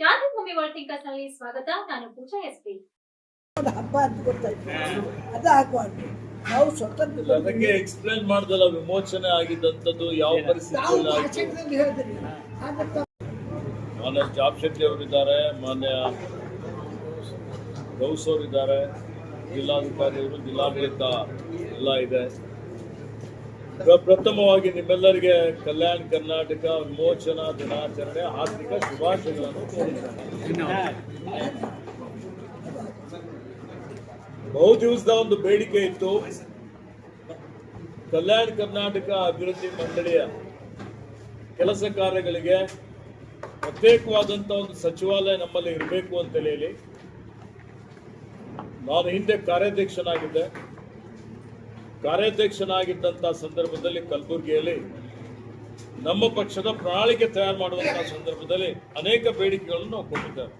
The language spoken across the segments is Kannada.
ಕ್ರಾಂತಿಭೂಮಿ ವರ್ಲ್ಡ್ ಥಿಂಕರ್ಸ್ನಲ್ಲಿ ಸ್ವಾಗತ. ನಾನು ಪೂಜಾ ಎಸ್ ಪಿ. ಹಬ್ಬ ಅಂತ ಗೊತ್ತಾಯ್ತು ಅದು ಆಗಬಾರ್ದು ನಾವು ಸ್ವತಂತ್ರ ಅದಕ್ಕೆ ಎಕ್ಸ್ಪ್ಲೇನ್ ಮಾಡ್ದಲ್ಲ ವಿಮೋಚನೆ ಆಗಿದ್ದಂಥದ್ದು ಯಾವ ಪರಿಸ್ಥಿತಿ ಹೇಳಿದ್ರಿ. ಮಾನ್ಯ ಜಾಬ್ ಶೆಟ್ಟಿ ಅವರಿದ್ದಾರೆ ಮಾನ್ಯ ಗೌಸ್ ಅವರಿದ್ದಾರೆ ಜಿಲ್ಲಾಧಿಕಾರಿಯವರು ಜಿಲ್ಲಾಡಳಿತ ಎಲ್ಲ ಇದೆ. ಪ್ರ- ಪ್ರಥಮವಾಗಿ ನಿಮ್ಮೆಲ್ಲರಿಗೆ ಕಲ್ಯಾಣ ಕರ್ನಾಟಕ ವಿಮೋಚನಾ ದಿನಾಚರಣೆ ಆರ್ಥಿಕ ಶುಭಾಶಯಗಳನ್ನು ಬಹು ದಿವಸದ ಒಂದು ಬೇಡಿಕೆ ಇತ್ತು. ಕಲ್ಯಾಣ ಕರ್ನಾಟಕ ಅಭಿವೃದ್ಧಿ ಮಂಡಳಿಯ ಕೆಲಸ ಕಾರ್ಯಗಳಿಗೆ ಪ್ರತ್ಯೇಕವಾದಂಥ ಒಂದು ಸಚಿವಾಲಯ ನಮ್ಮಲ್ಲಿ ಇರಬೇಕು ಅಂತ ಹೇಳಿ ನಾನು ಹಿಂದೆ ಕಾರ್ಯಾಧ್ಯಕ್ಷನಾಗಿದ್ದೆ. ಕಾರ್ಯಾಧ್ಯಕ್ಷನಾಗಿದ್ದಂಥ ಸಂದರ್ಭದಲ್ಲಿ ಕಲಬುರಗಿಯಲ್ಲಿ ನಮ್ಮ ಪಕ್ಷದ ಪ್ರಣಾಳಿಕೆ ತಯಾರು ಮಾಡುವಂಥ ಸಂದರ್ಭದಲ್ಲಿ ಅನೇಕ ಬೇಡಿಕೆಗಳನ್ನು ನಾವು ಕೊಟ್ಟಿದ್ದೇವೆ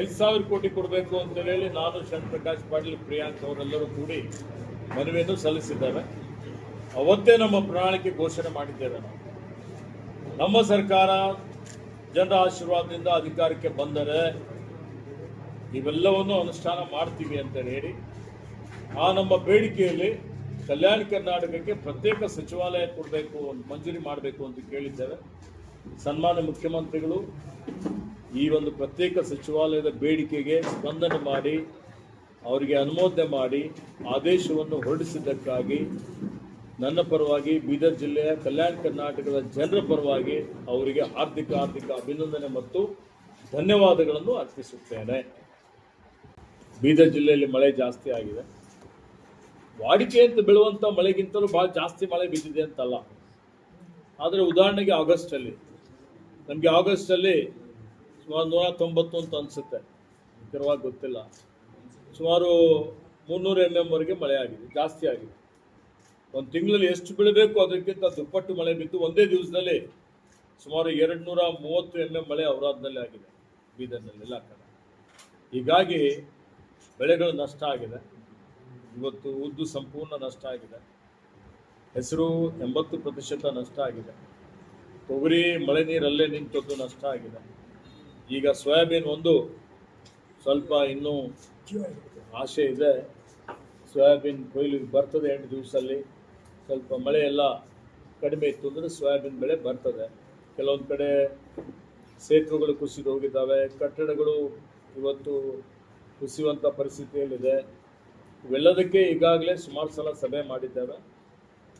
ಐದು ಸಾವಿರ ಕೋಟಿ ಕೊಡಬೇಕು ಅಂತ ಹೇಳಿ ನಾನು ಶರಣ್ ಪ್ರಕಾಶ್ ಪಾಟೀಲ್, ಪ್ರಿಯಾಂಕ್ ಅವರೆಲ್ಲರೂ ಕೂಡಿ ಮನವಿಯನ್ನು ಸಲ್ಲಿಸಿದ್ದೇವೆ ಅವತ್ತೇ ನಮ್ಮ ಪ್ರಣಾಳಿಕೆ ಘೋಷಣೆ ಮಾಡಿದ್ದೇವೆ ನಾವು. ನಮ್ಮ ಸರ್ಕಾರ ಜನರ ಆಶೀರ್ವಾದದಿಂದ ಅಧಿಕಾರಕ್ಕೆ ಬಂದರೆ ಇವೆಲ್ಲವನ್ನು ಅನುಷ್ಠಾನ ಮಾಡ್ತೀವಿ ಅಂತ ಹೇಳಿ ಆ ನಮ್ಮ ಬೇಡಿಕೆಯಲ್ಲಿ ಕಲ್ಯಾಣ ಕರ್ನಾಟಕಕ್ಕೆ ಪ್ರತ್ಯೇಕ ಸಚಿವಾಲಯ ಕೊಡಬೇಕು ಮಂಜೂರಿ ಮಾಡಬೇಕು ಅಂತ ಕೇಳಿದ್ದೇವೆ. ಸನ್ಮಾನ್ಯ ಮುಖ್ಯಮಂತ್ರಿಗಳು, ಈ ಒಂದು ಪ್ರತ್ಯೇಕ ಸಚಿವಾಲಯದ ಬೇಡಿಕೆಗೆ ಸ್ಪಂದನೆ ಮಾಡಿ, ಅವರಿಗೆ ಅನುಮೋದನೆ ಮಾಡಿ, ಆದೇಶವನ್ನು ಹೊರಡಿಸಿದ್ದಕ್ಕಾಗಿ ನನ್ನ ಪರವಾಗಿ ಬೀದರ್ ಜಿಲ್ಲೆಯ ಕಲ್ಯಾಣ ಕರ್ನಾಟಕದ ಜನರ ಪರವಾಗಿ ಅವರಿಗೆ ಹಾರ್ದಿಕ ಹಾರ್ದಿಕ ಅಭಿನಂದನೆ ಮತ್ತು ಧನ್ಯವಾದಗಳನ್ನು ಅರ್ಪಿಸುತ್ತೇನೆ. ಬೀದರ್ ಜಿಲ್ಲೆಯಲ್ಲಿ ಮಳೆ ಜಾಸ್ತಿ ಆಗಿದೆ. ವಾಡಿಕೆ ಅಂತ ಬೀಳುವಂಥ ಮಳೆಗಿಂತಲೂ ಭಾಳ ಜಾಸ್ತಿ ಮಳೆ ಬಿದ್ದಿದೆ ಅಂತಲ್ಲ. ಆದರೆ ಉದಾಹರಣೆಗೆ ಆಗಸ್ಟಲ್ಲಿ. ನಮಗೆ ಆಗಸ್ಟಲ್ಲಿ ಸುಮಾರು ನೂರ ತೊಂಬತ್ತು ಅಂತ ಅನಿಸುತ್ತೆ. ನಿಖರವಾಗಿ ಗೊತ್ತಿಲ್ಲ. ಸುಮಾರು ಮುನ್ನೂರು ಎಂ ವರೆಗೆ ಮಳೆ ಆಗಿದೆ, ಜಾಸ್ತಿ ಆಗಿದೆ. ಒಂದು ತಿಂಗಳಲ್ಲಿ ಎಷ್ಟು ಬೀಳಬೇಕು ಅದಕ್ಕಿಂತ ದುಪ್ಪಟ್ಟು ಮಳೆ ಬಿದ್ದು ಒಂದೇ ದಿವಸದಲ್ಲಿ ಸುಮಾರು ಎರಡು ನೂರ ಮೂವತ್ತು ಎಂ ಎಂ ಮಳೆ ಅವರಾದ್ನಲ್ಲಿ ಆಗಿದೆ, ಬೀದರ್ನಲ್ಲಿ ಎಲ್ಲ ಕಡೆ. ಹೀಗಾಗಿ ಬೆಳೆಗಳು ನಷ್ಟ ಆಗಿದೆ. ಇವತ್ತು ಉದ್ದು ಸಂಪೂರ್ಣ ನಷ್ಟ ಆಗಿದೆ. ಹೆಸರು ಎಂಬತ್ತು ಪ್ರತಿಶತ ನಷ್ಟ ಆಗಿದೆ. ತೊಗರಿ, ಮಳೆ ನೀರಲ್ಲೇ ನಿಂತದ್ದು ನಷ್ಟ ಆಗಿದೆ. ಈಗ ಸೋಯಾಬೀನ್ ಒಂದು, ಸ್ವಲ್ಪ ಇನ್ನೂ ಆಸೆ ಇದೆ. ಸೋಯಾಬೀನ್ ಕೊಯ್ಲು ಬರ್ತದೆ ಎಂಟು ದಿವಸದಲ್ಲಿ. ಸ್ವಲ್ಪ ಮಳೆ ಎಲ್ಲ ಕಡಿಮೆ ಇತ್ತು ಅಂದರೆ ಸೋಯಾಬೀನ್ ಬೆಳೆ ಬರ್ತದೆ. ಕೆಲವೊಂದು ಕಡೆ ಸೇತುವೆಗಳು ಕುಸಿದು ಹೋಗಿದ್ದಾವೆ. ಕಟ್ಟಡಗಳು ಇವತ್ತು ಕುಸಿಯುವಂಥ ಪರಿಸ್ಥಿತಿಯಲ್ಲಿದೆ. ಇವೆಲ್ಲದಕ್ಕೆ ಈಗಾಗಲೇ ಸುಮಾರು ಸಲ ಸಭೆ ಮಾಡಿದ್ದೇವೆ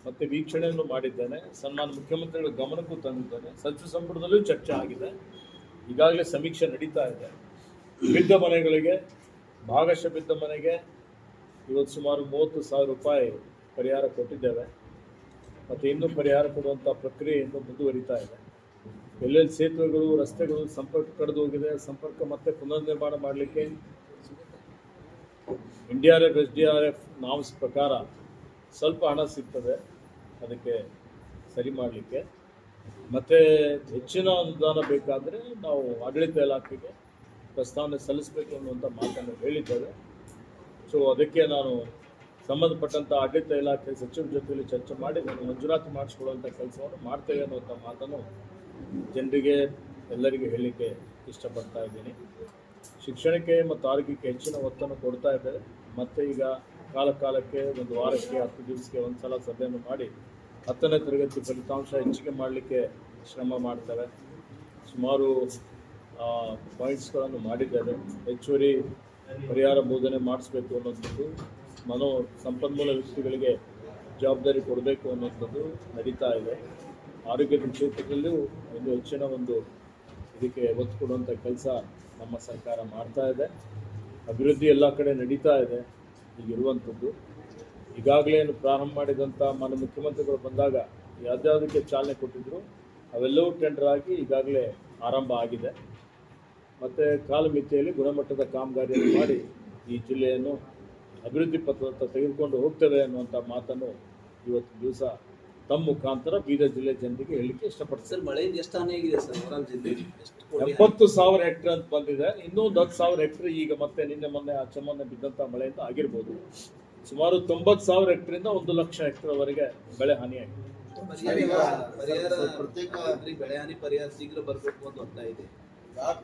ಮತ್ತು ವೀಕ್ಷಣೆಯನ್ನು ಮಾಡಿದ್ದೇನೆ. ಸನ್ಮಾನ ಮುಖ್ಯಮಂತ್ರಿಗಳ ಗಮನಕ್ಕೂ ತಂದಿದ್ದೇನೆ. ಸಚಿವ ಸಂಪುಟದಲ್ಲೂ ಚರ್ಚೆ ಆಗಿದೆ. ಈಗಾಗಲೇ ಸಮೀಕ್ಷೆ ನಡೀತಾ ಇದೆ. ಬಿದ್ದ ಮನೆಗಳಿಗೆ, ಭಾಗಶಃ ಬಿದ್ದ ಮನೆಗೆ ಇವತ್ತು ಸುಮಾರು ಮೂವತ್ತು ಸಾವಿರ ರೂಪಾಯಿ ಪರಿಹಾರ ಕೊಟ್ಟಿದ್ದೇವೆ. ಮತ್ತು ಇನ್ನೂ ಪರಿಹಾರ ಕೊಡುವಂಥ ಪ್ರಕ್ರಿಯೆ ಇನ್ನೂ ಮುಂದುವರಿತಾ ಇದೆ. ಎಲ್ಲೆಲ್ಲಿ ಸೇತುವೆಗಳು, ರಸ್ತೆಗಳು ಸಂಪರ್ಕ ಕಡಿದು ಹೋಗಿದೆ, ಸಂಪರ್ಕ ಮತ್ತೆ ಪುನರ್ನಿರ್ಮಾಣ ಮಾಡಲಿಕ್ಕೆ N D R F S D R F norms ಪ್ರಕಾರ ಸ್ವಲ್ಪ ಹಣ ಸಿಗ್ತದೆ. ಅದಕ್ಕೆ ಸರಿ ಮಾಡಲಿಕ್ಕೆ. ಮತ್ತು ಹೆಚ್ಚಿನ ಅನುದಾನ ಬೇಕಾದರೆ ನಾವು ಆಡಳಿತ ಇಲಾಖೆಗೆ ಪ್ರಸ್ತಾವನೆ ಸಲ್ಲಿಸಬೇಕು ಅನ್ನುವಂಥ ಮಾತನ್ನು ಹೇಳಿದ್ದೇವೆ. ಸೊ ಅದಕ್ಕೆ ನಾನು ಸಂಬಂಧಪಟ್ಟಂಥ ಆಡಳಿತ ಇಲಾಖೆ ಸಚಿವರ ಜೊತೆಯಲ್ಲಿ ಚರ್ಚೆ ಮಾಡಿ ನಾನು ಮಂಜೂರಾತಿ ಮಾಡಿಸ್ಕೊಳ್ಳುವಂಥ ಕೆಲಸವನ್ನು ಮಾಡ್ತೇವೆ ಅನ್ನುವಂಥ ಮಾತನ್ನು ಜನರಿಗೆ, ಎಲ್ಲರಿಗೂ ಹೇಳಲಿಕ್ಕೆ ಇಷ್ಟಪಡ್ತಾ ಇದ್ದೀನಿ. ಶಿಕ್ಷಣಕ್ಕೆ ಮತ್ತು ಆರೋಗ್ಯಕ್ಕೆ ಹೆಚ್ಚಿನ ಒತ್ತನ್ನು ಕೊಡ್ತಾ ಇದ್ದಾರೆ. ಮತ್ತು ಈಗ ಕಾಲ ಕಾಲಕ್ಕೆ ಒಂದು ವಾರಕ್ಕೆ ಹತ್ತು ದಿವಸಕ್ಕೆ ಒಂದು ಸಲ ಸಭೆಯನ್ನು ಮಾಡಿ ಹತ್ತನೇ ತರಗತಿ ಫಲಿತಾಂಶ ಹೆಚ್ಚಿಗೆ ಮಾಡಲಿಕ್ಕೆ ಶ್ರಮ ಮಾಡ್ತಾರೆ. ಸುಮಾರು ಪಾಯಿಂಟ್ಸ್ಗಳನ್ನು ಮಾಡಿದ್ದಾರೆ. ಹೆಚ್ಚುವರಿ ಪರಿಹಾರ ಬೋಧನೆ ಮಾಡಿಸ್ಬೇಕು ಅನ್ನೋಂಥದ್ದು ಮನೋ ಸಂಪನ್ಮೂಲ ವ್ಯಕ್ತಿಗಳಿಗೆ ಜವಾಬ್ದಾರಿ ಕೊಡಬೇಕು ಅನ್ನೋಂಥದ್ದು ನಡೀತಾ ಇದೆ. ಆರೋಗ್ಯದ ಕ್ಷೇತ್ರದಲ್ಲೂ ಒಂದು ಹೆಚ್ಚಿನ ಒಂದು ಇದಕ್ಕೆ ಒತ್ತು ಕೊಡುವಂಥ ಕೆಲಸ ನಮ್ಮ ಸರ್ಕಾರ ಮಾಡ್ತಾ ಇದೆ. ಅಭಿವೃದ್ಧಿ ಎಲ್ಲ ಕಡೆ ನಡೀತಾ ಇದೆ. ಈಗಿರುವಂಥದ್ದು ಈಗಾಗಲೇ ಪ್ರಾರಂಭ ಮಾಡಿದಂಥ ಮಾನ್ಯ ಮುಖ್ಯಮಂತ್ರಿಗಳು ಬಂದಾಗ ಯಾವುದ್ಯಾವುದಕ್ಕೆ ಚಾಲನೆ ಕೊಟ್ಟಿದ್ರು, ಅವೆಲ್ಲವೂ ಟೆಂಡರ್ ಆಗಿ ಈಗಾಗಲೇ ಆರಂಭ ಆಗಿದೆ. ಮತ್ತು ಕಾಲಮಿತಿಯಲ್ಲಿ ಗುಣಮಟ್ಟದ ಕಾಮಗಾರಿಯನ್ನು ಮಾಡಿ ಈ ಜಿಲ್ಲೆಯನ್ನು ಅಭಿವೃದ್ಧಿ ಪಥದತ್ತ ತೆಗೆದುಕೊಂಡು ಹೋಗ್ತೇವೆ ಅನ್ನುವಂಥ ಮಾತನ್ನು ಇವತ್ತು ದಿವಸ ತಮ್ಮ ಮುಖಾಂತರ ಬೀದರ್ ಜಿಲ್ಲೆ ಜನರಿಗೆ ಹೇಳಲಿಕ್ಕೆ ಇಷ್ಟಪಡ್ತಾರೆ ಸರ್ ಮಳೆಯಿಂದ ಎಷ್ಟು ಹಾನಿ ಆಗಿದೆ ಸರ್ ಮೊರಾಲ್ ಜಿಲ್ಲೆ ಎಷ್ಟು ಕೋಟಿ ಹಾನಿ? ಎಪ್ಪತ್ತು ಸಾವಿರ ಹೆಕ್ಟರ್ ಅಂತ ಬಂದಿದೆ. ಇನ್ನೂ ಹತ್ತು ಸಾವಿರ ಹೆಕ್ಟರ್ ಈಗ ಮತ್ತೆ ನಿನ್ನೆ ಮೊನ್ನೆ ಆಚೆ ಮೊನ್ನೆ ಬಿದ್ದಂಥ ಮಳೆಯಿಂದ ಆಗಿರ್ಬೋದು. ಸುಮಾರು ತೊಂಬತ್ತು ಸಾವಿರ ಹೆಕ್ಟರಿಂದ ಒಂದು ಲಕ್ಷ ಹೆಕ್ಟರ್ವರೆಗೆ ಬೆಳೆ ಹಾನಿಯಾಗಿದೆ ಪರಿಹಾರ ಪರಿಹಾರ ಪ್ರತ್ಯೇಕ ಬೆಳೆ ಹಾನಿ ಪರಿಹಾರ ಶೀಘ್ರ ಬರಬೇಕು ಅಂತ ಒತ್ತಾಯ ಇದೆ.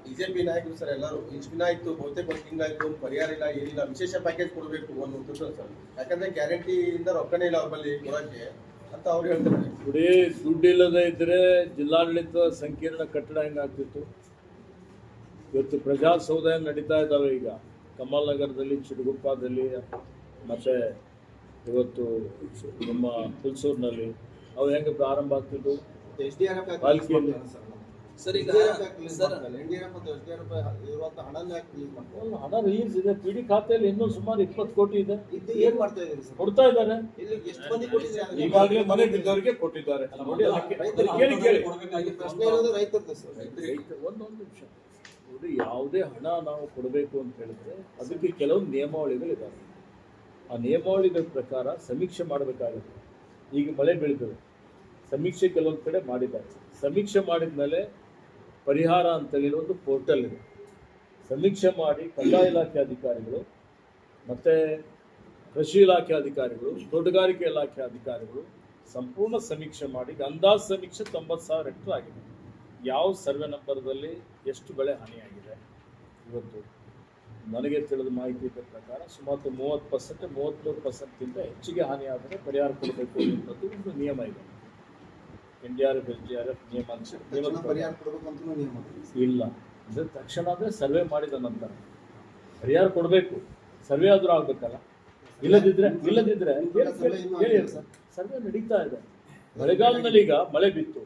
ಬಿಜೆಪಿ ನಾಯಕರು ಸರ್ ಎಲ್ಲರೂ ಇಷ್ಟು ದಿನ ಆಯ್ತು ಬಹುತೇಕ ಒಂದು ತಿಂಗಳಾಯ್ತು ಪರಿಹಾರ ಇಲ್ಲ ಏನಿಲ್ಲ ವಿಶೇಷ ಪ್ಯಾಕೇಜ್ ಕೊಡಬೇಕು ಅನ್ನುವಂಥದ್ದು ಸರ್. ಯಾಕಂದ್ರೆ ಗ್ಯಾರಂಟಿಯಿಂದ ರೊಕ್ಕನೇ ಇಲ್ಲ ಅವ್ರ ಬಳಿ ಕೊಡಕ್ಕೆ. ಅಂತ ಅವ್ರು ಹೇಳ್ತಾರೆ. ನೋಡಿ ದುಡ್ಡು ಇಲ್ಲದೆ ಇದ್ರೆ ಜಿಲ್ಲಾಡಳಿತ ಸಂಕೀರ್ಣ ಕಟ್ಟಡ ಹೆಂಗಾಗ್ತಿತ್ತು ಇವತ್ತು ಪ್ರಜಾಸೌಧ ನಡೀತಾ ಇದ್ದಾವೆ ಈಗ. ಕಮಲ್ ನಗರದಲ್ಲಿ ಚಿಡುಗುಪ್ಪದಲ್ಲಿ ಮತ್ತೆ ಇವತ್ತು ನಮ್ಮ ಹುಲ್ಸೂರಿನಲ್ಲಿ ಅವು ಹೆಂಗೆ ಪ್ರಾರಂಭ ಆಗ್ತಿತ್ತು. ಪಾಲಿಕೆಯಲ್ಲಿ. ಸರ್ ಈಗ ಸರ್ ಹಣ ರಿಲೀಸ್ ಇದೆ. ಪಿ ಡಿ ಖಾತೆಯಲ್ಲಿ ಇನ್ನೂ ಸುಮಾರು ಇಪ್ಪತ್ತು ಕೋಟಿ ಇದೆ. ಇದು ಏನ್ ಮಾಡ್ತಾ ಇದ್ದೀರಿ ಸರ್ ಕೊಡ್ತಾ ಇದ್ದಾರೆ. ಇಲ್ಲಿ ಎಷ್ಟು ಮಂದಿ ಕೊಟ್ಟಿದ್ದೀರಿ? ಈಗಾಗಲೇ ಮನೆ ಬಿದ್ದವರಿಗೆ ಕೊಟ್ಟಿದ್ದಾರೆ. ಕೇಳಿ ಕೇಳಿ. ಒಂದೊಂದು ನಿಮಿಷ. ನೋಡಿ ಯಾವುದೇ ಹಣ ನಾವು ಕೊಡಬೇಕು ಅಂತ ಹೇಳಿದ್ರೆ ಅದಕ್ಕೆ ಕೆಲವು ನಿಯಮಾವಳಿಗಳಿದ್ದಾವೆ ಆ ನಿಯಮಾವಳಿಗಳ ಪ್ರಕಾರ ಸಮೀಕ್ಷೆ ಮಾಡಬೇಕಾಗುತ್ತೆ. ಈಗ ಮಳೆ ಬೀಳ್ತದೆ ಸಮೀಕ್ಷೆ ಕೆಲವೊಂದು ಕಡೆ ಮಾಡಿದ್ದಾರೆ. ಸಮೀಕ್ಷೆ ಮಾಡಿದ ಮೇಲೆ ಪರಿಹಾರ ಅಂತೇಳಿ ಒಂದು ಪೋರ್ಟಲ್ ಇದೆ. ಸಮೀಕ್ಷೆ ಮಾಡಿ ಕಂದಾಯ ಇಲಾಖೆ ಅಧಿಕಾರಿಗಳು ಮತ್ತು ಕೃಷಿ ಇಲಾಖೆ ಅಧಿಕಾರಿಗಳು, ತೋಟಗಾರಿಕೆ ಇಲಾಖೆ ಅಧಿಕಾರಿಗಳು ಸಂಪೂರ್ಣ ಸಮೀಕ್ಷೆ ಮಾಡಿ ಅಂದಾಜು ಸಮೀಕ್ಷೆ ತೊಂಬತ್ತು ಸಾವಿರ ಹೆಕ್ಟರ್ ಆಗಿದೆ. ಯಾವ ಸರ್ವೆ ನಂಬರ್ದಲ್ಲಿ ಎಷ್ಟು ಬೆಳೆ ಹಾನಿಯಾಗಿದೆ ಇವತ್ತು? ನನಗೆ ತಿಳಿದ ಮಾಹಿತಿ ಪ್ರಕಾರ ಸುಮಾರು ಮೂವತ್ತು ಪರ್ಸೆಂಟ್ ಮೂವತ್ತ್ಮೂರು ಪರ್ಸೆಂಟ್ಗಿಂತ ಹೆಚ್ಚಿಗೆ ಹಾನಿಯಾದರೆ ಪರಿಹಾರ ಕೊಡಬೇಕು ಅನ್ನೋದು ಒಂದು ನಿಯಮ ಇದೆ. N D R F S D R F ನಿಯಮ ಪರಿಹಾರ ಇಲ್ಲ. ಅದು ತಕ್ಷಣ ಅಂದರೆ ಸರ್ವೆ ಮಾಡಿದ ನಂತರ. ಪರಿಹಾರ ಕೊಡಬೇಕು. ಸರ್ವೆ ಆದರೂ ಆಗಬೇಕಲ್ಲ. ಇಲ್ಲದಿದ್ರೆ ಇಲ್ಲದಿದ್ರೆ ಕೇಳಿ ಸರ್. ಸರ್ವೆ ನಡೀತಾ ಇದೆ. ಮಳೆಗಾಲದಲ್ಲಿ ಈಗ ಮಳೆ ಬಿತ್ತು.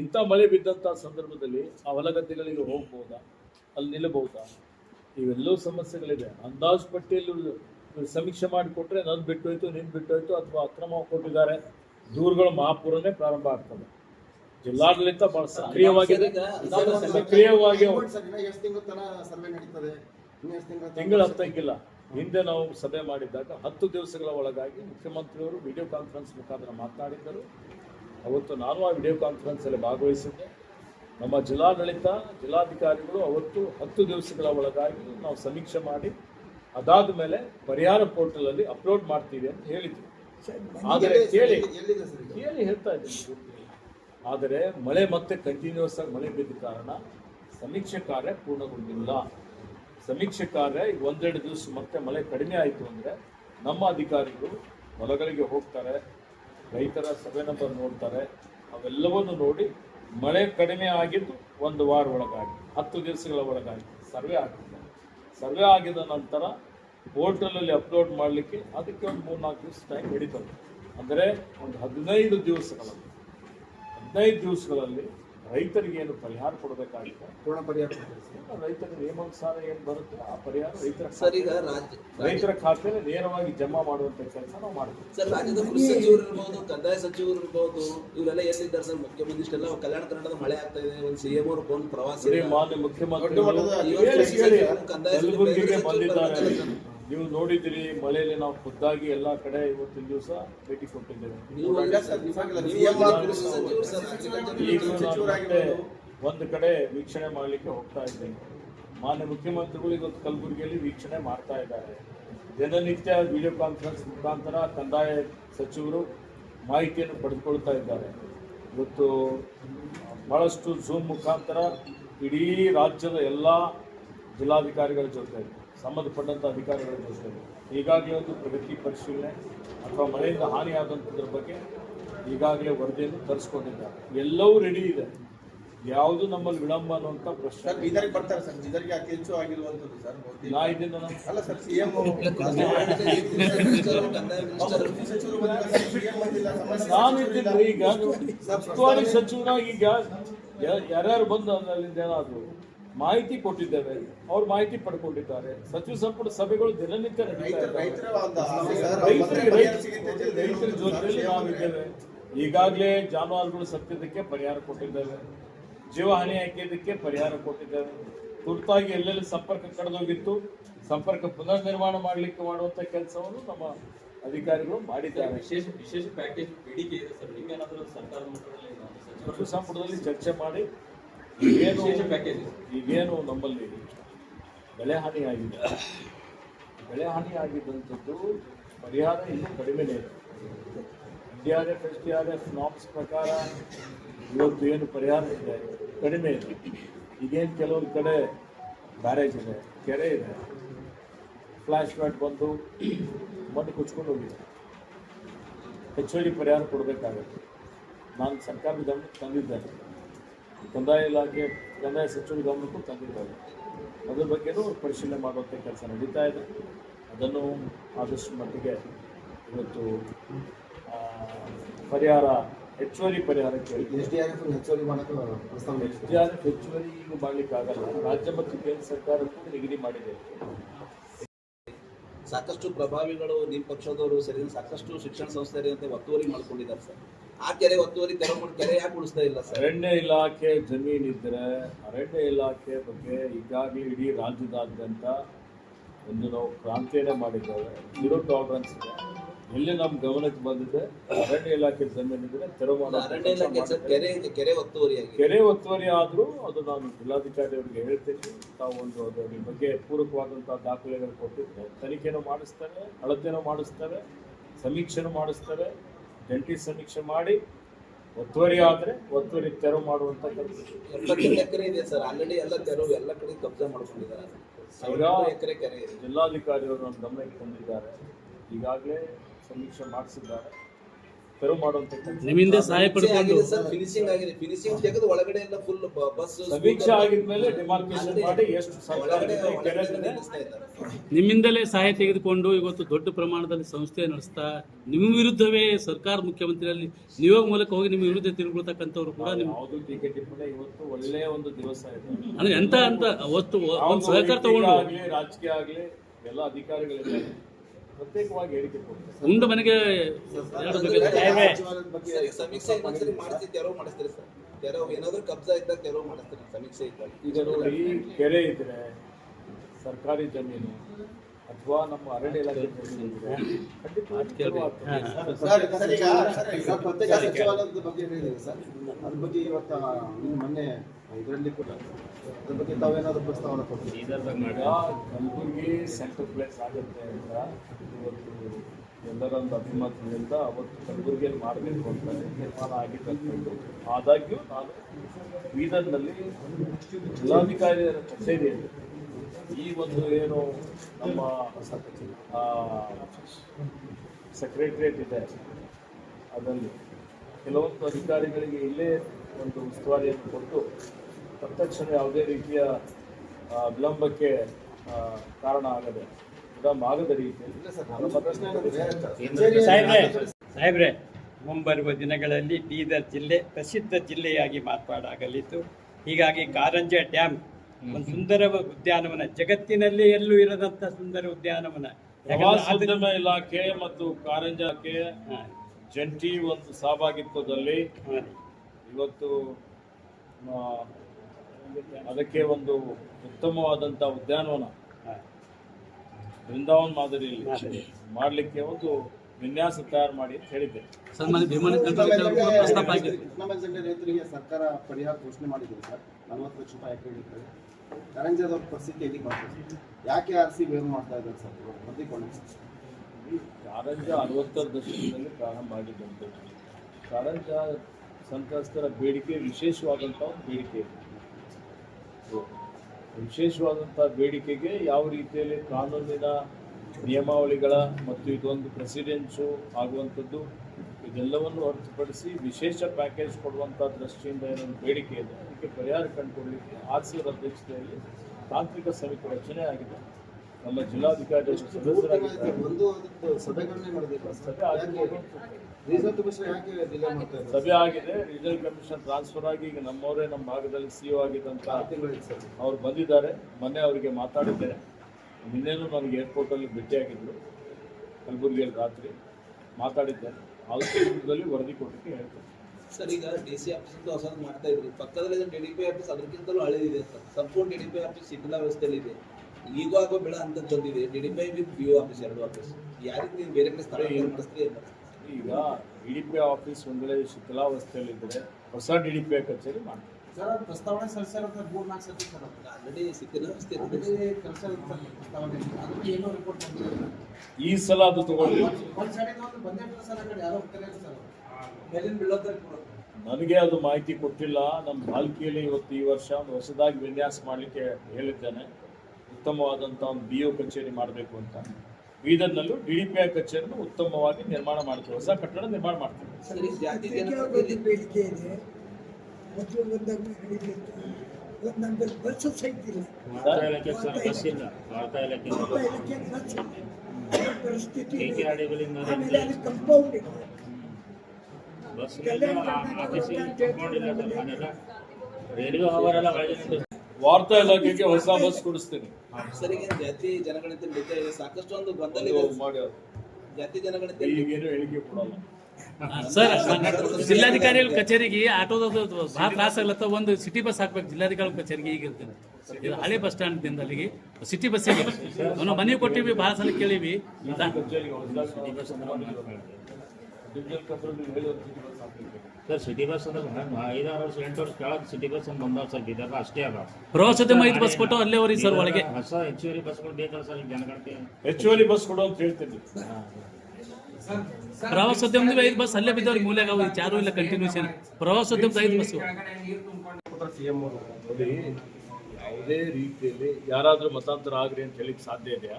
ಇಂಥ ಮಳೆ ಬಿದ್ದಂಥ ಸಂದರ್ಭದಲ್ಲಿ ಆ ಹೊಲಗದ್ದೆಗಳಿಗೆ ಹೋಗ್ಬೋದಾ? ಅಲ್ಲಿ ನಿಲ್ಲಬಹುದಾ? ಇವೆಲ್ಲವೂ ಸಮಸ್ಯೆಗಳಿದೆ. ಅಂದಾಜು ಪಟ್ಟಿಯಲ್ಲಿ ಸಮೀಕ್ಷೆ ಮಾಡಿಕೊಟ್ರೆ ನನ್ ಬಿಟ್ಟೋಯ್ತು ನಿನ್ನ ಬಿಟ್ಟೋಯ್ತು ಅಥವಾ ಅಕ್ರಮ ಕೊಟ್ಟಿದ್ದಾರೆ. ದೂರುಗಳು ಮಹಾಪೂರನೇ ಪ್ರಾರಂಭ ಆಗ್ತದೆ. ಜಿಲ್ಲಾಡಳಿತ ಬಹಳ ಸಕ್ರಿಯವಾಗಿದೆ. ಸಕ್ರಿಯವಾಗಿ ತಿಂಗಳ ಹತ್ತಂಗಿಲ್ಲ. ಹಿಂದೆ ನಾವು ಸಭೆ ಮಾಡಿದ್ದಾಗ ಹತ್ತು ದಿವಸಗಳ ಒಳಗಾಗಿ ಮುಖ್ಯಮಂತ್ರಿಯವರು ವಿಡಿಯೋ ಕಾನ್ಫರೆನ್ಸ್ ಮುಖಾಂತರ ಮಾತನಾಡಿದ್ದರು. ಅವತ್ತು ನಾನು ಆ ವಿಡಿಯೋ ಕಾನ್ಫರೆನ್ಸಲ್ಲಿ ಭಾಗವಹಿಸಿದ್ದೆ. ನಮ್ಮ ಜಿಲ್ಲಾಡಳಿತ ಜಿಲ್ಲಾಧಿಕಾರಿಗಳು ಅವತ್ತು ಹತ್ತು ದಿವಸಗಳ ಒಳಗಾಗಿ ನಾವು ಸಮೀಕ್ಷೆ ಮಾಡಿ ಅದಾದ ಮೇಲೆ ಪರಿಹಾರ ಪೋರ್ಟಲಲ್ಲಿ ಅಪ್ಲೋಡ್ ಮಾಡ್ತೀವಿ ಅಂತ ಹೇಳಿದ್ವಿ ಆದರೆ ಕೇಳಿ. ಕೇಳಿ ಹೇಳ್ತಾ ಇದ್ದೀನಿ. ಆದರೆ ಮಳೆ ಮತ್ತೆ ಕಂಟಿನ್ಯೂಸ್ ಆಗಿ ಮಳೆ ಬಿದ್ದ ಕಾರಣ ಸಮೀಕ್ಷೆ ಕಾರ್ಯ ಪೂರ್ಣಗೊಂಡಿಲ್ಲ. ಸಮೀಕ್ಷೆ ಕಾರ್ಯ ಈಗ ಒಂದೆರಡು ದಿವಸ ಮತ್ತೆ ಮಳೆ ಕಡಿಮೆ ಆಯಿತು ಅಂದರೆ ನಮ್ಮ ಅಧಿಕಾರಿಗಳು ಹೊಲಗಳಿಗೆ ಹೋಗ್ತಾರೆ ರೈತರ ಸಭೆ ನಂಬರ್ ನೋಡ್ತಾರೆ ಅವೆಲ್ಲವನ್ನು ನೋಡಿ ಮಳೆ ಕಡಿಮೆ ಆಗಿದ್ದು ಒಂದು ವಾರ ಒಳಗಾಗಿ ಹತ್ತು ದಿವಸಗಳ ಒಳಗಾಗಿ ಸರ್ವೆ ಆಗುತ್ತೆ ಸರ್ವೆ ಆಗಿದ ನಂತರ ಪೋರ್ಟಲಲ್ಲಿ ಅಪ್ಲೋಡ್ ಮಾಡಲಿಕ್ಕೆ ಅದಕ್ಕೆ ಒಂದು ಮೂರ್ನಾಲ್ಕು ದಿವಸ ಟೈಮ್ ಹಿಡಿತದೆ. ಅಂದರೆ ಒಂದು ಹದಿನೈದು ದಿವಸಗಳಲ್ಲಿ ಹದಿನೈದು ದಿವಸಗಳಲ್ಲಿ ರೈತರಿಗೆ ಏನು ಪರಿಹಾರ ಕೊಡಬೇಕಾಗಿದೆ ಪೂರ್ಣ ಪರಿಹಾರ ರೈತರ ನಿಯಮಾನುಸಾರ ಏನು ಬರುತ್ತೆ? ಆ ಪರಿಹಾರ ರೈತರ ಸರ್ ಈಗ ರಾಜ್ಯ ರೈತರ ಖಾತೆಯಲ್ಲಿ ನೇರವಾಗಿ ಜಮಾ ಮಾಡುವಂತ ಕೆಲಸ ನಾವು ಮಾಡ್ತೀವಿ. ಸರ್ ರಾಜ್ಯದ ಕೃಷಿ ಸಚಿವರು ಇರ್ಬೋದು ಕಂದಾಯ ಸಚಿವರು ಇರ್ಬೋದು ಇವರೆಲ್ಲ ಎಲ್ಲಿದ್ದಾರೆ ಸರ್? ಮುಖ್ಯಮಂತ್ರಿ ಇಷ್ಟೆಲ್ಲ ಕಲ್ಯಾಣ ಕರ್ನಾಟಕದ ಮಳೆ ಆಗ್ತಾ ಇದೆ. ಒಂದು ಸಿಎಂ ಅವರು ಬಂದು ಪ್ರವಾಸ ಮಾನ್ಯ ಮುಖ್ಯಮಂತ್ರಿ ಕಂದಾಯ ನೀವು ನೋಡಿದಿರಿ ಮಳೆಯಲ್ಲಿ ನಾವು ಖುದ್ದಾಗಿ ಎಲ್ಲ ಕಡೆ ಇವತ್ತಿನ ದಿವಸ ಭೇಟಿ ಕೊಟ್ಟಿದ್ದೇವೆ. ಒಂದು ಕಡೆ ವೀಕ್ಷಣೆ ಮಾಡಲಿಕ್ಕೆ ಹೋಗ್ತಾ ಇದ್ದೇನೆ. ಮಾನ್ಯ ಮುಖ್ಯಮಂತ್ರಿಗಳು ಇವತ್ತು ಕಲಬುರಗಿಯಲ್ಲಿ ವೀಕ್ಷಣೆ ಮಾಡ್ತಾ ಇದ್ದಾರೆ. ದಿನನಿತ್ಯ ವಿಡಿಯೋ ಕಾನ್ಫರೆನ್ಸ್ ಮುಖಾಂತರ ಕಂದಾಯ ಸಚಿವರು ಮಾಹಿತಿಯನ್ನು ಪಡೆದುಕೊಳ್ತಾ ಇದ್ದಾರೆ. ಇವತ್ತು ಬಹಳಷ್ಟು ಝೂಮ್ ಮುಖಾಂತರ ಇಡೀ ರಾಜ್ಯದ ಎಲ್ಲ ಜಿಲ್ಲಾಧಿಕಾರಿಗಳ ಜೊತೆ ಸಂಬಂಧಪಟ್ಟಂಥ ಅಧಿಕಾರಿಗಳ ಜೊತೆ ಈಗಾಗಲೇ ಒಂದು ಪ್ರಗತಿ ಪರಿಶೀಲನೆ ಅಥವಾ ಮಳೆಯಿಂದ ಹಾನಿಯಾದಂಥದ್ರ ಬಗ್ಗೆ ಈಗಾಗಲೇ ವರದಿಯನ್ನು ತರಿಸ್ಕೊಂಡಿದ್ದಾರೆ. ಎಲ್ಲವೂ ರೆಡಿ ಇದೆ. ಯಾವುದು ನಮ್ಮಲ್ಲಿ ವಿಳಂಬ ಅನ್ನುವಂಥ ಸರ್ ಪ್ರಶ್ನೆ ಬೀದರ್ಗೆ ಬರ್ತಾರೆ ಸರ್. ಬೀದರ್ಗೆ ಅತಿ ಹೆಚ್ಚು ಆಗಿರುವಂತದ್ದು ಸರ್. ನಾ ಇದನ್ನು ನಾನು. ಅಲ್ಲ ಸರ್ ಸಿಎಂ ಎಂ ನಾನು. ಇದ್ದೀನಿ ಈಗ ಉಸ್ತುವಾರಿ ಸಚಿವರಾಗಿ ಈಗ ಯಾರ್ಯಾರು ಬಂದು ಅಲ್ಲಿಂದ ಏನಾದ್ರು ಮಾಹಿತಿ ಕೊಟ್ಟಿದ್ದೇವೆ. ಅವ್ರು ಮಾಹಿತಿ ಪಡ್ಕೊಂಡಿದ್ದಾರೆ. ಸಚಿವ ಸಂಪುಟ ಸಭೆಗಳು ದಿನನಿತ್ಯ ನಡೀತಾ ರೈತರ ಜೊತೆಯಲ್ಲಿ ನಾವಿದ್ದೇವೆ. ಈಗಾಗಲೇ ಜಾನುವಾರುಗಳು ಸತ್ತಿದ್ದಕ್ಕೆ ಪರಿಹಾರ ಕೊಟ್ಟಿದ್ದೇವೆ. ಜೀವಹಾನಿ ಹಾಕಿದ್ದಕ್ಕೆ ಪರಿಹಾರ ಕೊಟ್ಟಿದ್ದೇವೆ. ತುರ್ತಾಗಿ ಎಲ್ಲೆಲ್ಲಿ ಸಂಪರ್ಕ ಕಳೆದೋಗಿತ್ತು ಸಂಪರ್ಕ ಪುನರ್ ನಿರ್ಮಾಣ ಮಾಡಲಿಕ್ಕೆ ಮಾಡುವಂತ ಕೆಲಸವನ್ನು ನಮ್ಮ ಅಧಿಕಾರಿಗಳು ಮಾಡಿದ್ದಾರೆ. ವಿಶೇಷ ವಿಶೇಷ ಪ್ಯಾಕೇಜ್ ಬೇಡಿಕೆ ಇದೆ ಸರ್. ನಿಮ್ಗೇನಾದ್ರೂ ಸರ್ಕಾರ ಮಟ್ಟದಲ್ಲಿ ಸಚಿವ ಸಂಪುಟದಲ್ಲಿ ಚರ್ಚೆ ಮಾಡಿ ಈಗೇನು ಈಗೇನು ನಮ್ಮಲ್ಲಿ ಬೆಳೆ ಹಾನಿ ಆಗಿದೆ. ಬೆಳೆ ಹಾನಿ ಆಗಿದ್ದಂಥದ್ದು ಪರಿಹಾರ ಇನ್ನೂ ಕಡಿಮೆನೇ ಇದೆ. D R F S D R F norms ಪ್ರಕಾರ ಇವತ್ತು ಏನು ಪರಿಹಾರ ಇದೆ? ಕಡಿಮೆ ಇದೆ. ಈಗೇನು ಕೆಲವೊಂದು ಕಡೆ ಬ್ಯಾರೇಜ್ ಇದೆ ಕೆರೆ ಇದೆ. ಫ್ಲ್ಯಾಶ್ ಬ್ಯಾಟ್ ಬಂದು ಮಣ್ಣು ಕುಚ್ಕೊಂಡು ಹೋಗಿದೆ. ಹೆಚ್ಚುವರಿ ಪರಿಹಾರ ಕೊಡಬೇಕಾಗುತ್ತೆ. ನಾನು ಸರ್ಕಾರದ ಗಮನಕ್ಕೆ ತಂದಿದ್ದೇನೆ. ಕಂದಾಯ ಇಲಾಖೆ ಕಂದಾಯ ಸಚಿವರ ಗಮನಕ್ಕೂ ತಂದಿದ್ದಾರೆ. ಅದ್ರ ಬಗ್ಗೆನೂ ಪರಿಶೀಲನೆ ಮಾಡುವಂಥ ಕೆಲಸ ನಡೀತಾ ಇದೆ. ಅದನ್ನು ಆದಷ್ಟು ಮಟ್ಟಿಗೆ ಇವತ್ತು ಪರಿಹಾರ ಹೆಚ್ಚುವರಿ ಪರಿಹಾರಕ್ಕೆ ಎಸ್ ಡಿ ಆರ್ ಎಫ್ ಹೆಚ್ಚುವರಿ ಮಾಡೋಕ್ಕೆ ಎಸ್ ಡಿ ಆರ್ ಎಫ್ ಹೆಚ್ಚುವರಿ ಈಗ ಮಾಡಲಿಕ್ಕಾಗಲ್ಲ. ರಾಜ್ಯ ಮತ್ತು ಕೇಂದ್ರ ಸರ್ಕಾರಕ್ಕೂ ನಿಗದಿ ಮಾಡಿದೆ. ಸಾಕಷ್ಟು ಪ್ರಭಾವಿಗಳು ನಿಮ್ಮ ಪಕ್ಷದವರು ಸರಿ ಸಾಕಷ್ಟು ಶಿಕ್ಷಣ ಸಂಸ್ಥೆ ಅಂತ ಒತ್ತುವರಿ ಮಾಡ್ಕೊಂಡಿದ್ದಾರೆ ಸರ್. ಆ ಕೆರೆ ಒತ್ತುವರಿ ಮಾಡಿ ಕೆರೆ ಯಾಕೆ ಉಳಿಸ್ತಾ ಇಲ್ಲ ಸರ್? ಅರಣ್ಯ ಇಲಾಖೆ ಜಮೀನ್ ಇದ್ದರೆ ಅರಣ್ಯ ಇಲಾಖೆ ಬಗ್ಗೆ ಈಗಾಗಲೇ ಇಡೀ ರಾಜ್ಯದಾದ್ಯಂತ ಒಂದು ನಾವು ಕ್ರಾಂತಿಯನ್ನೇ ಮಾಡಿದ್ದೇವೆ. ಜೀರೋ ಟಾಲರೆನ್ಸ್ ಇದೆ. ಎಲ್ಲಿ ನಮ್ಮ ಗಮನಕ್ಕೆ ಬಂದಿದೆ? ಅರಣ್ಯ ಇಲಾಖೆ ಜಮೀನಿದ್ರೆ ತೆರವು ಅರಣ್ಯ ಇಲಾಖೆ ಸರ್ ಕೆರೆ ಇದೆ ಕೆರೆ ಒತ್ತುವರಿ ಕೆರೆ ಒತ್ತುವರಿ ಆದರೂ ಅದು ನಾನು ಜಿಲ್ಲಾಧಿಕಾರಿ ಅವರಿಗೆ ಹೇಳ್ತೀನಿ. ತಾವು ಒಂದು ಅದರ ಬಗ್ಗೆ ಪೂರಕವಾದಂಥ ದಾಖಲೆಗಳು ಕೊಟ್ಟಿದ್ದೆ ತನಿಖೆನೂ ಮಾಡಿಸ್ತಾರೆ ಅಳತೆನೂ ಮಾಡಿಸ್ತಾರೆ ಸಮೀಕ್ಷೆನೂ ಮಾಡಿಸ್ತಾರೆ. ಜಂಟಿ ಸಮೀಕ್ಷೆ ಮಾಡಿ ಒತ್ತುವರಿ ಆದರೆ ಒತ್ತುವರಿ ತೆರವು ಮಾಡುವಂಥ ಎಕರೆ ಇದೆ ಸರ್. ಆಲ್ರೆಡಿ ಎಲ್ಲ ತೆರವು ಎಲ್ಲ ಕಡೆ ಕಬ್ಜಾ ಮಾಡ್ಕೊಂಡಿದ್ದಾರೆ. ಸಾವಿರಾರು ಎಕರೆ ಕೆರೆ ಜಿಲ್ಲಾಧಿಕಾರಿಯವರು ನನ್ನ ಗಮನಕ್ಕೆ ತಂದಿದ್ದಾರೆ. ಈಗಾಗಲೇ ಸಮೀಕ್ಷೆ ಮಾಡಿಸಿದ್ದಾರೆ. ತೆರವು ಮಾಡುವಂಥ ನಿಮ್ಮಿಂದ ಸಹಾಯ ಪಡ್ಕೊಂಡು ಸರ್ ಫಿನಿಶಿಂಗ್ ಆಗಿದೆ. ಫಿನಿಶಿಂಗ್ ತೆಗೆದು ಒಳಗಡೆ ಎಲ್ಲ ಫುಲ್ ಬಸ್ ಸಮೀಕ್ಷೆ ಆಗಿದ್ಮೇಲೆ ಡಿಮಾರ್ಕೇಶನ್ ಮಾಡಿ ಎಷ್ಟು ನಿಮ್ಮಿಂದಲೇ ಸಹಾಯ ತೆಗೆದುಕೊಂಡು ಇವತ್ತು ದೊಡ್ಡ ಪ್ರಮಾಣದಲ್ಲಿ ಸಂಸ್ಥೆ ನಡೆಸ್ತಾ ನಿಮ್ಮ ವಿರುದ್ಧವೇ ಸರ್ಕಾರ ಮುಖ್ಯಮಂತ್ರಿಯಲ್ಲಿ ನಿಯೋಗ ಮೂಲಕ ಹೋಗಿ ನಿಮ್ಮ ವಿರುದ್ಧ ತಿಳ್ಕೊಳ್ತಕ್ಕಂಥವ್ರು ಕೂಡ ನಿಮ್ಮ ಇವತ್ತು ಒಳ್ಳೆಯ ಒಂದು ದಿವಸ ಇದೆ ಅಂದ್ರೆ ಎಂತ ಅಂತ ಅವತ್ತು ಒಂದು ಸಹಕಾರ ತಗೊಂಡು ಆಗ್ಲಿ ರಾಜಕೀಯ ಆಗಲಿ ಎಲ್ಲ ಅಧಿಕಾರಿಗಳಿದ್ದಾರೆ. ಪ್ರತ್ಯೇಕವಾಗಿ ಹೇಳಿಕೆ ಕೊಡ್ತಾರೆ. ಉಂಡ ಮನೆಗೆ ಸಮೀಕ್ಷೆ ಇನ್ನೊಂದ್ಸರಿ ಮಾಡಿಸಿ ತೆರವು ಮಾಡಿಸ್ತೀರಿ ಸರ್. ತೆರವು ಏನಾದ್ರು ಕಬ್ಜಾ ಇದ್ದಾಗ ತೆರವು ಮಾಡಿಸ್ತೀರಿ ಸಮೀಕ್ಷೆ ಇದ್ದಾಗ. ಈಗ ನೋಡಿ ಕೆರೆ ಇದ್ರೆ ಸರ್ಕಾರಿ ಜಮೀನು ಅಥವಾ ನಮ್ಮ ಅರಣ್ಯ ಇಲಾಖೆ ಸಚಿವಾಲಯದ ಬಗ್ಗೆ ಹೇಳಿದೆ ಸರ್? ಅದ್ರ ಬಗ್ಗೆ ಇವತ್ತು ಮೊನ್ನೆ ಇದರಲ್ಲಿ ಕೂಡ ಅದ್ರ ಬಗ್ಗೆ ತಾವೇನಾದ್ರೂ ಪ್ರಸ್ತಾವನೆ ಕೊಡ್ತೀವಿ ಕಲಬುರಗಿ ಸೆಂಟ್ರಲ್ ಪ್ಲೇಸ್ ಆಗುತ್ತೆ ಅಂತ ಇವತ್ತು ಎಲ್ಲರೊಂದು ಅಭಿಮತದಿಂದ ಅವತ್ತು ಕಲಬುರಗಿಯಲ್ಲಿ ಮಾಡಬೇಕು ಅಂತ ತೀರ್ಮಾನ ಆಗಿರ್ತಕ್ಕಂಥದ್ದು. ಆದಾಗ್ಯೂ ನಾನು ಬೀದರ್ನಲ್ಲಿ ಜಿಲ್ಲಾಧಿಕಾರಿಯರ ಕಚೇರಿಯಲ್ಲಿ ಈ ಒಂದು ಏನು ನಮ್ಮ ಸೆಕ್ರೆಟ್ರಿಯೇಟ್ ಇದೆ. ಅದರಲ್ಲಿ ಕೆಲವೊಂದು ಅಧಿಕಾರಿಗಳಿಗೆ ಇಲ್ಲೇ ಒಂದು ಉಸ್ತುವಾರಿಯನ್ನು ಕೊಟ್ಟು ಪ್ರತ್ಯಕ್ಷ ಯಾವುದೇ ರೀತಿಯ ವಿಳಂಬಕ್ಕೆ ಕಾರಣ ಆಗದೆ ವಿಳಂಬ ಆಗದ ರೀತಿಯಲ್ಲಿ ಸಾಹೇಬ್ರೆ ಸಾಹೇಬ್ರೆ ಮುಂಬರುವ ದಿನಗಳಲ್ಲಿ ಬೀದರ್ ಜಿಲ್ಲೆ ಪ್ರಸಿದ್ಧ ಜಿಲ್ಲೆಯಾಗಿ ಮಾರ್ಪಾಡಾಗಲಿತ್ತು ಹೀಗಾಗಿ ಕಾರಂಜ ಡ್ಯಾಮ್ ಒಂದು ಸುಂದರ ಉದ್ಯಾನವನ ಜಗತ್ತಿನಲ್ಲಿ ಎಲ್ಲೂ ಇರದಂತ ಸುಂದರ ಉದ್ಯಾನವನ. ಪ್ರವಾಸೋದ್ಯಮ ಇಲಾಖೆ ಮತ್ತು ಕಾರಂಜ ಇಲಾಖೆ ಜಂಟಿ ಒಂದು ಸಹಭಾಗಿತ್ವದಲ್ಲಿ ಹಾ. ಇವತ್ತು ಅದಕ್ಕೆ ಒಂದು ಉತ್ತಮವಾದಂತ ಉದ್ಯಾನವನ. ಬೃಂದಾವನ್ ಮಾದರಿಯಲ್ಲಿ ಮಾದರಿ. ಮಾಡಲಿಕ್ಕೆ ಒಂದು ವಿನ್ಯಾಸ ತಯಾರು ಮಾಡಿ ಅಂತ ಹೇಳಿದ್ದೆ. ಸರ್ಕಾರ ಪರಿಹಾರ ಘೋಷಣೆ ಮಾಡಿದ್ರು ಸರ್. ನಲ್ವತ್ತು ಲಕ್ಷ ರೂಪಾಯಿ ಎಕರೆ ಇರ್ತದೆ ಕರಂಜದವ್ರ ಪರಿಸ್ಥಿತಿ ಎಲ್ಲಿಗೆ ಬರ್ತದೆ ಯಾಕೆ ಆರ್ ಸಿ ಬೇರು ಮಾಡ್ತಾ ಇದ್ದಾರೆ ಸರ್? ಹೊಂದಿಕೊಂಡು ಕಾರಂಜ ಅರವತ್ತರ ದಶಕದಲ್ಲಿ ಪ್ರಾರಂಭ ಆಗಿದ್ದಂತೆ. ಕಾರಂಜ ಸಂತ್ರಸ್ತರ ಬೇಡಿಕೆ ವಿಶೇಷವಾದಂಥ ಒಂದು ಬೇಡಿಕೆ. ವಿಶೇಷವಾದಂಥ ಬೇಡಿಕೆಗೆ ಯಾವ ರೀತಿಯಲ್ಲಿ ಕಾನೂನಿನ ನಿಯಮಾವಳಿಗಳ ಮತ್ತು ಇದೊಂದು ಪ್ರೆಸಿಡೆನ್ಸು ಆಗುವಂಥದ್ದು ಇದೆಲ್ಲವನ್ನು ಹೊರತುಪಡಿಸಿ ವಿಶೇಷ ಪ್ಯಾಕೇಜ್ ಕೊಡುವಂಥ ದೃಷ್ಟಿಯಿಂದ ಏನೊಂದು ಬೇಡಿಕೆ ಇದೆ ಅದಕ್ಕೆ ಪರಿಹಾರ ಕಂಡುಕೊಳ್ಳಲಿಕ್ಕೆ ಆರ್ ಸಿ ಅವರ ಅಧ್ಯಕ್ಷತೆಯಲ್ಲಿ ತಾಂತ್ರಿಕ ಸಮಿತಿ ರಚನೆ ಆಗಿದೆ. ನಮ್ಮ ಜಿಲ್ಲಾಧಿಕಾರಿ ಸಭೆ ಆಗಿದೆ. ರೀಜನಲ್ ಕಮಿಷನ್ ಟ್ರಾನ್ಸ್ಫರ್ ಆಗಿ ಈಗ ನಮ್ಮವರೇ ನಮ್ಮ ಭಾಗದಲ್ಲಿ ಸಿ ಆಗಿದ್ದಂಥ ಆಗಿದ್ದಂತ ಸರ್. ಅವ್ರು ಬಂದಿದ್ದಾರೆ. ಮೊನ್ನೆ ಅವರಿಗೆ ಮಾತಾಡಿದ್ದೆ. ನಿನ್ನೆನೂ ನನಗೆ ಏರ್ಪೋರ್ಟಲ್ಲಿ ಭೇಟಿಯಾಗಿದ್ದರು ಕಲಬುರಗಿಯಲ್ಲಿ ರಾತ್ರಿ ಮಾತಾಡಿದ್ದೆ. ಆಲ್ಸೋದಲ್ಲಿ ವರದಿ ಕೊಡಕ್ಕೆ ಹೇಳ್ತಾರೆ. ಸರ್ ಈಗ ಡಿ ಸಿ ಆಫೀಸ್ ಅಂತ ಹೊಸದು ಮಾಡ್ತಾ ಇದ್ರಿ. ಪಕ್ಕದಲ್ಲಿ ಡಿ ಡಿ ಪಿ ಆಫೀಸ್ ಅದಕ್ಕಿಂತಲೂ ಹಳೆದಿದೆ ಸರ್ ಸಂಪೂರ್ಣ ಡಿ ಡಿ ಪಿ ಆಫೀಸ್ ಶಿಥಿಲ ವ್ಯವಸ್ಥೆಯಲ್ಲಿ ಇದೆ. ಈಗ ಆಗೋ ಬೆಳ ಅಂತ ತಂದಿದೆ D D P with P office ಎರಡು ಆಫೀಸ್ ಯಾರಿಗೆ ನೀವು ಬೇರೆ ಕಡೆ ಸ್ಥಳ ಏನು ಮಾಡಿಸ್ತೀರಿ ಅಂತ? ಈಗ ಡಿ ಡಿ ಪಿ ಆಫೀಸ್ ಒಂದು ವೇಳೆ ಶಿಥಿಲಾವಸ್ಥೆಯಲ್ಲಿದ್ದರೆ ಹೊಸ ಡಿ ಡಿ ಪಿ ಕಚೇರಿ ಮಾಡ್ತೀವಿ ಸರ್ ಪ್ರಸ್ತಾವನೆ ಸಲ್ಲಿಸಿರೋದು ಮೂರು ನಾಲ್ಕು ಸತಿ ಸರ್ ಆಲ್ರೆಡಿ ಶಿಥಿಲ ವ್ಯವಸ್ಥೆ ಇದೆ ಆಲ್ರೆಡಿ ಕೆಲಸ ಇರುತ್ತೆ ಪ್ರಸ್ತಾವನೆ ಅದಕ್ಕೆ ಏನೋ ರಿಪೋರ್ಟ್ ಬಂದಿಲ್ಲ ಈ ಸಲ ಅದು ತಗೊಳ್ಳಿ. ಒಂದು ಸೈಡ್ ಒಂದು ಬಂದೇ ಇಲ್ಲ ಸರ್ ಆ ಕಡೆ ಯಾರೋ ಹೋಗ್ತಾರೆ ಸರ್ ಮೇಲಿನ ಬೀಳೋದ್ರೆ ನನಗೆ ಅದು ಮಾಹಿತಿ ಕೊಟ್ಟಿಲ್ಲ. ನಮ್ಮ ಬಾಲ್ಕಿಯಲ್ಲಿ ಇವತ್ತು ಈ ವರ್ಷ ಒಂದು ಹೊಸದಾಗಿ ವಿನ್ಯಾಸ ಮಾಡಲಿಕ್ಕೆ ಹೇಳಿದ್ದೇನೆ. ಉತ್ತಮವಾದಂಥ ಒಂದು ಬಿ ಒ ಕಚೇರಿ ಮಾಡಬೇಕು ಅಂತ. ಬೀದರ್ನಲ್ಲೂ ಡಿ ಡಿ ಪಿ ಐ ಕಚೇರಿಯನ್ನು ಉತ್ತಮವಾಗಿ ನಿರ್ಮಾಣ ಮಾಡ್ತೀವಿ. ಹೊಸ ಕಟ್ಟಡ ನಿರ್ಮಾಣ ಮಾಡ್ತೀವಿ. ಮೊದಲು ಇವತ್ತು ನಮ್ಮಲ್ಲಿ ವಾರ್ತಾ. ಪರಿಸ್ಥಿತಿ. ಆಮೇಲೆ ಕಂಪೌಂಡ್ ಇದೆ. ಇಲಾಖೆಗೆ ಹೊಸ ಬಸ್ ಕೊಡಿಸ್ತೀನಿ. ಸರಿಗೆ ಜಾತಿ ಜನಗಣತಿ ಸಾಕಷ್ಟು ಒಂದು ಗೊಂದಲ ಜಾತಿ ಜನಗಣತಿ ಈಗೇನು ಹೇಳಿಕೆ ಕೊಡಲ್ಲ. ಸರ್ ಜಿಲ್ಲಾಧಿಕಾರಿ ಕಚೇರಿಗೆ ಆಟೋದ ಭಾಳ ತ್ರಾಸ ಆಗ್ಲತ್ತ ಒಂದು ಸಿಟಿ ಬಸ್ ಹಾಕ್ಬೇಕು ಜಿಲ್ಲಾಧಿಕಾರಿ ಕಚೇರಿಗೆ ಈಗ ಇದು ಹಳೆ ಬಸ್ ಸ್ಟ್ಯಾಂಡ್ ದಿಂದ ಅಲ್ಲಿಗೆ ಸಿಟಿ ಬಸ್ಸಿಗೆ ನಾವು ಮನೆ ಕೊಟ್ಟಿವಿ ಭಾಳ ಸಲ ಕೇಳಿವಿ. ಸರ್ ಸಿಟಿ ಬಸ್ ಅಂದ್ರೆ ಐದಾರು ವರ್ಷ ಎಂಟು ವರ್ಷ ಕೆಳಗೆ ಸಿಟಿ ಬಸ್ ಅಂತ ಬಂದಾವ ಸರ್ ಬೀದರ್ಗ ಅಷ್ಟೇ ಅದ ಪ್ರವಾಸೋದ್ಯಮ ಐದು ಬಸ್ ಕೊಟ್ಟು ಅಲ್ಲೇ ಹೋರಿ ಸರ್ ಒಳಗೆ. ಹೊಸ ಹೆಚ್ಚುವರಿ ಬಸ್ಗಳು ಬೇಕಲ್ಲ ಸರ್ ಜನಗಣತಿ. ಹೆಚ್ಚುವರಿ ಬಸ್ ಕೊಡು ಅಂತ ಹೇಳ್ತೀನಿ. ಪ್ರವಾಸೋದ್ಯಮದ ಐದು ಬಸ್ ಅಲ್ಲೇ ಬಿದ್ದವ್ರಿಗೆ ಮೂಲೆಗೆ ಅವು ಚಾರು ಇಲ್ಲ ಕಂಟಿನ್ಯೂಷನ್ ಪ್ರವಾಸೋದ್ಯಮದ ಐದು ಬಸ್ ಸಿಎಂ ನೋಡಿ ಯಾವುದೇ ರೀತಿಯಲ್ಲಿ ಯಾರಾದ್ರೂ ಮತಾಂತರ ಆಗ್ರಿ ಅಂತ ಹೇಳಿಕ್ ಸಾಧ್ಯ ಇದೆಯಾ?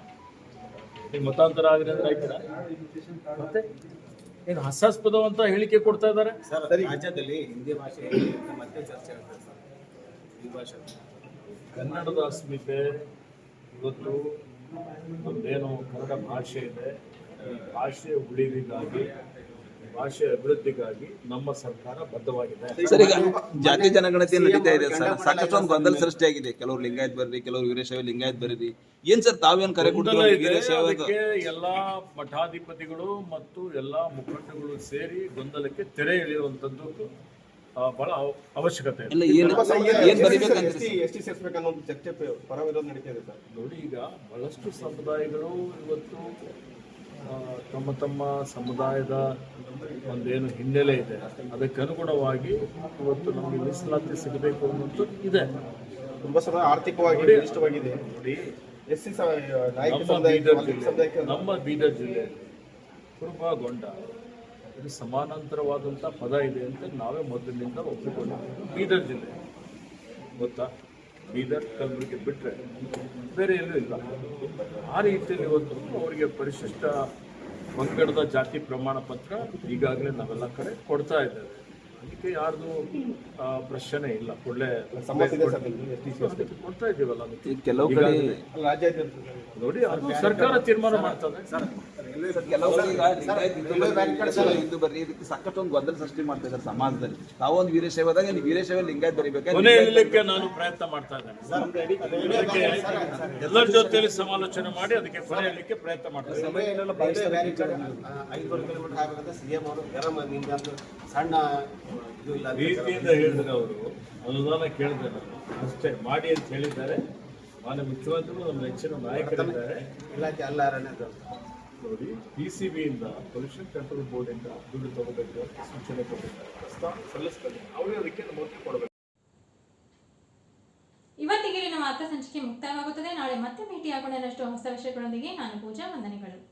ನೀವು ಮತಾಂತರ ಆಗ್ರಿ ಅಂದ್ರೆ ಆಯ್ತೀರಾ ಮತ್ತೆ? ಏನು ಹಾಸ್ಯಾಸ್ಪದವಂತ ಹೇಳಿಕೆ ಕೊಡ್ತಾ ಇದ್ದಾರೆ? ರಾಜ್ಯದಲ್ಲಿ ಹಿಂದಿ ಭಾಷೆ ಮತ್ತೆ ಚರ್ಚೆ ಆಗ್ತದೆ ಸರ್. ಈ ಭಾಷೆ. ಕನ್ನಡದ ಅಸ್ಮಿತೆ ಇವತ್ತು ಒಂದೇನು ಕನ್ನಡ ಭಾಷೆ ಇದೆ. ಭಾಷೆ ಉಳಿವಿಗಾಗಿ ಭಾಷೆ ಅಭಿವೃದ್ಧಿಗಾಗಿ ನಮ್ಮ ಸರ್ಕಾರ ಬದ್ಧವಾಗಿದೆ. ಸರ್ ಈಗ ಜಾತಿ ಜನಗಣತಿ ನಡೀತಾ ಇದೆ ಸರ್. ಸಾಕಷ್ಟು ಒಂದು ಗೊಂದಲ ಸೃಷ್ಟಿಯಾಗಿದೆ ಕೆಲವರು ಲಿಂಗಾಯತ್ ಬರ್ರಿ ಕೆಲವರು ವೀರಶೈವ ಲಿಂಗಾಯತ್ ಬರ್ರಿ. ಏನ್ ಸರ್ ತಾವೇನು ಕರೆ. ಅದಕ್ಕೆ ಎಲ್ಲಾ ಮಠಾಧಿಪತಿಗಳು ಮತ್ತು ಎಲ್ಲಾ ಮುಖಂಡಗಳು ಸೇರಿ ಗೊಂದಲಕ್ಕೆ ತೆರೆ ಎಳೆಯುವಂತದ್ದು ಬಹಳ ಅವ- ಅವಶ್ಯಕತೆ ಇಲ್ಲ ಏನು ಏನು ಬರಿಬೇಕಂತ ಎಸ್ ಟಿ ಒಂದು ಚರ್ಚೆ ಪ- ನಡೀತಾ ಇದೆ ಸರ್. ನೋಡಿ ಈಗ ಬಹಳಷ್ಟು ಸಮುದಾಯಗಳು ಇವತ್ತು ತಮ್ಮ ತಮ್ಮ ಸಮುದಾಯದ ಒಂದೇನು ಹಿನ್ನೆಲೆ ಇದೆ ಅದಕ್ಕೆ ಅನುಗುಣವಾಗಿ ಇವತ್ತು ನಮಗೆ ಮೀಸಲಾತಿ ಸಿಗಬೇಕು ಅನ್ನೋದು ಇದೆ. ತುಂಬಾ ಸಲ ಆರ್ಥಿಕವಾಗಿ ಇಷ್ಟವಾಗಿದೆ ನೋಡಿ ಎಸ್ ಸಿ ನಮ್ಮ ಬೀದರ್ ವಾಲ್ಮೀಕಿ ಜಿಲ್ಲೆ ಸಮುದಾಯಕ್ಕೆ ನಮ್ಮ ಬೀದರ್ ಜಿಲ್ಲೆ ಕುರುಬಗೊಂಡ ಇದು ಸಮಾನಾಂತರವಾದಂಥ ಪದ ಇದೆ ಅಂತ ನಾವೇ ಮೊದಲಿನಿಂದ ಒಪ್ಪಿಕೊಂಡಿದ್ದೀವಿ. ಬೀದರ್ ಜಿಲ್ಲೆ ಗೊತ್ತಾ? ಬೀದರ್ ಕಲಬುರಗಿ ಬಿಟ್ಟರೆ ಬೇರೆ ಎಲ್ಲೂ ಇಲ್ಲ. ಆ ರೀತಿಯಲ್ಲಿ ಇವತ್ತು ಅವರಿಗೆ ಪರಿಶಿಷ್ಟ ಪಂಗಡದ ಜಾತಿ ಪ್ರಮಾಣ ಪತ್ರ ಈಗಾಗಲೇ ನಾವೆಲ್ಲ ಕಡೆ ಕೊಡ್ತಾ ಇದ್ದೇವೆ. ಅದಕ್ಕೆ ಯಾರ್ದು ಪ್ರಶ್ನೆ ಇಲ್ಲ. ಒಳ್ಳೆ ಸಮಸ್ಯೆ ಸರ್ ಎಸ್ ಟಿ ಅದಕ್ಕೆ ಕೊಡ್ತಾ ಇದ್ದೀವಲ್ಲ ಕೆಲವು ನೋಡಿ ಅದು ಸರ್ಕಾರ ತೀರ್ಮಾನ ಮಾಡ್ತದೆ. ಹಿಂದೂ ಬರ್ರಿ, ವೀರಶೈವ ಇದಕ್ಕೆ ಸಾಕಷ್ಟು ಒಂದು ಗೊಂದಲ ಸೃಷ್ಟಿ ಮಾಡ್ತಾ ಇದ್ದಾರೆ ಸಮಾಜದಲ್ಲಿ ತಾವೊಂದು ವೀರಶೈವದಾಗ ನೀವು ವೀರಶೈವ ಲಿಂಗಾಯತ್ ಬರಿಬೇಕಾ ಕೊನೆ ಇಡಲಿಕ್ಕೆ ನಾನು ಪ್ರಯತ್ನ ಮಾಡ್ತಾ ಇದ್ದೇನೆ ಎಲ್ಲರ ಜೊತೆಯಲ್ಲಿ ಸಮಾಲೋಚನೆ ಮಾಡಿ ಅದಕ್ಕೆ ಕೊನೆ ಹೇಳಲಿಕ್ಕೆ ಪ್ರಯತ್ನ ಮಾಡ್ತಾ ಇದ್ದೇನೆ ಸಣ್ಣ ಇದು ರೀತಿಯಿಂದ ಹೇಳಿದ್ರೆ ಅವರು ಅನುದಾನ ಕೇಳಿದ್ರೆ ನಾನು ಅಷ್ಟೇ ಮಾಡಿ ಅಂತ ಹೇಳಿದ್ದಾರೆ ಮಾನ್ಯ ಮುಖ್ಯಮಂತ್ರಿಗಳು ನಮ್ಮ ಹೆಚ್ಚಿನ ನಾಯಕರಿದ್ದಾರೆ ಇಲಾಖೆ ಅಲ್ಲ ನೋಡಿ ಪಿ ಸಿ ಬಿಯಿಂದ ಪೊಲ್ಯೂಷನ್ ಕಂಟ್ರೋಲ್ ಬೋರ್ಡಿಂದ ದುಡ್ಡು ತಗೋಬೇಕು ಸೂಚನೆ ಕೊಟ್ಟಿದ್ದಾರೆ. ಪ್ರಸ್ತಾವ ಸಲ್ಲಿಸ್ತಾರೆ. ಅವರೇ ಅದಕ್ಕೆ ಮೊದಲು ಕೊಡಬೇಕು. ಇವತ್ತಿಗೆ ನಮ್ಮ ಅರ್ಥ ಸಂಚಿಕೆ ಮುಕ್ತಾಯವಾಗುತ್ತದೆ. ನಾಳೆ ಮತ್ತೆ ಭೇಟಿಯಾಗೋಣ. ಹೊಸ ವಿಷಯಗಳೊಂದಿಗೆ ನಾನು ಪೂಜಾ ವಂದನೆಗಳು.